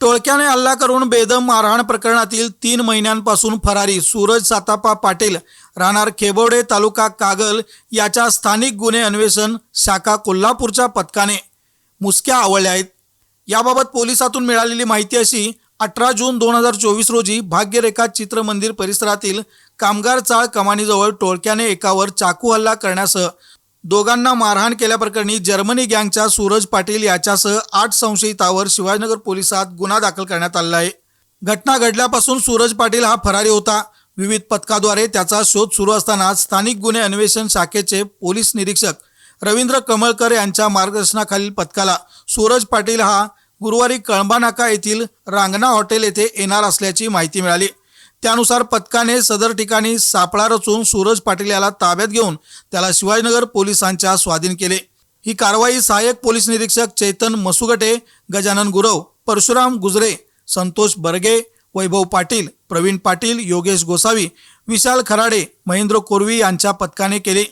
टोळक्याने हल्ला करून बेदम मारहाण प्रकरणातील तीन महिन्यांपासून फरारी सूरज सातापा पाटील राहणार खेबोडे तालुका कागल याच्या स्थानिक गुन्हे अन्वेषण शाखा कोल्हापूरच्या पथकाने. मुसक्या आवळल्या आहेत. याबाबत पोलिसातून मिळालेली माहिती अशी अठरा जून दोन हजार चोवीस रोजी भाग्यरेखा चित्रमंदिर परिसरातील कामगार चाळ कमानीजवळ टोळक्याने एकावर चाकू हल्ला करण्यासह दोघांना मारहाण केल्याप्रकरणी जर्मनी गँगच्या सूरज पाटील याच्यासह आठ संशयितावर शिवाजीनगर पोलिसात गुन्हा दाखल करण्यात आला आहे. घटना घडल्यापासून सूरज पाटील हा फरारी होता. विविध पथकाद्वारे त्याचा शोध सुरू असताना स्थानिक गुन्हे अन्वेषण शाखेचे पोलीस निरीक्षक रवींद्र कमळकर यांच्या मार्गदर्शनाखालील पथकाला सूरज पाटील हा गुरुवारी कळंबा नाका येथील रांगणा हॉटेल येथे येणार असल्याची माहिती मिळाली. त्यानुसार पथकाने सदर ठिकाणी सापळा रचून सूरज पाटील याला ताब्यात घेऊन त्याला शिवाजीनगर पोलिसांच्या स्वाधीन केले. ही कारवाई सहाय्यक पोलीस निरीक्षक चैतन मसुगटे गजानन गुरव परशुराम गुजरे संतोष बर्गे वैभव पाटील प्रवीण पाटील योगेश गोसावी विशाल खराडे महेंद्र कोरवी यांच्या पथकाने केली.